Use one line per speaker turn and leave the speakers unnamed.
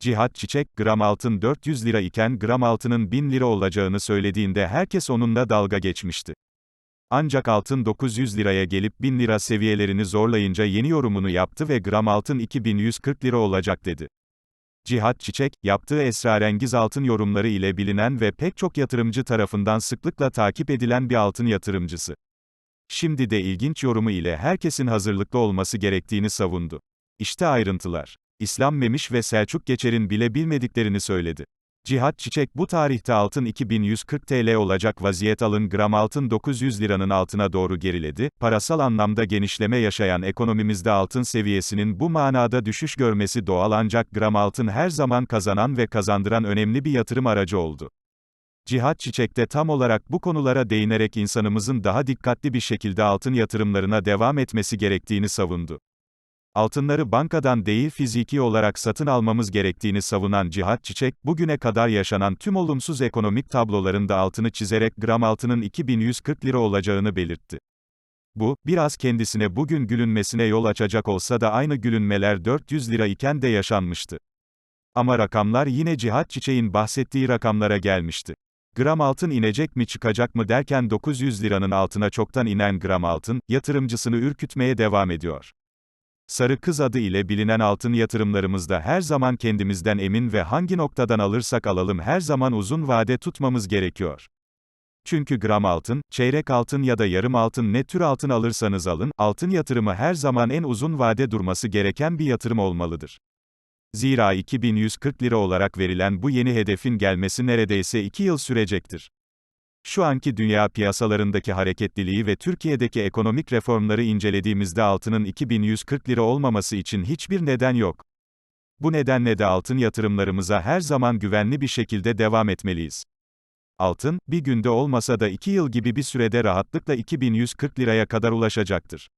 Cihat Çiçek, gram altın 400 lira iken gram altının 1000 lira olacağını söylediğinde herkes onunla dalga geçmişti. Ancak altın 900 liraya gelip 1000 lira seviyelerini zorlayınca yeni yorumunu yaptı ve gram altın 2140 lira olacak dedi. Cihat Çiçek, yaptığı esrarengiz altın yorumları ile bilinen ve pek çok yatırımcı tarafından sıklıkla takip edilen bir altın yatırımcısı. Şimdi de ilginç yorumu ile herkesin hazırlıklı olması gerektiğini savundu. İşte ayrıntılar. İslam Memiş ve Selçuk Geçer'in bile bilmediklerini söyledi. Cihat Çiçek bu tarihte altın 2140 TL olacak vaziyet alın gram altın 900 liranın altına doğru geriledi, parasal anlamda genişleme yaşayan ekonomimizde altın seviyesinin bu manada düşüş görmesi doğal ancak gram altın her zaman kazanan ve kazandıran önemli bir yatırım aracı oldu. Cihat Çiçek de tam olarak bu konulara değinerek insanımızın daha dikkatli bir şekilde altın yatırımlarına devam etmesi gerektiğini savundu. Altınları bankadan değil fiziki olarak satın almamız gerektiğini savunan Cihat Çiçek, bugüne kadar yaşanan tüm olumsuz ekonomik tabloların da altını çizerek gram altının 2140 lira olacağını belirtti. Bu, biraz kendisine bugün gülünmesine yol açacak olsa da aynı gülünmeler 400 lira iken de yaşanmıştı. Ama rakamlar yine Cihat Çiçek'in bahsettiği rakamlara gelmişti. Gram altın inecek mi çıkacak mı derken 900 liranın altına çoktan inen gram altın, yatırımcısını ürkütmeye devam ediyor. Sarı kız adı ile bilinen altın yatırımlarımızda her zaman kendimizden emin ve hangi noktadan alırsak alalım her zaman uzun vade tutmamız gerekiyor. Çünkü gram altın, çeyrek altın ya da yarım altın ne tür altın alırsanız alın, altın yatırımı her zaman en uzun vade durması gereken bir yatırım olmalıdır. Zira 2140 lira olarak verilen bu yeni hedefin gelmesi neredeyse 2 yıl sürecektir. Şu anki dünya piyasalarındaki hareketliliği ve Türkiye'deki ekonomik reformları incelediğimizde altının 2140 lira olmaması için hiçbir neden yok. Bu nedenle de altın yatırımlarımıza her zaman güvenli bir şekilde devam etmeliyiz. Altın, bir günde olmasa da 2 yıl gibi bir sürede rahatlıkla 2140 liraya kadar ulaşacaktır.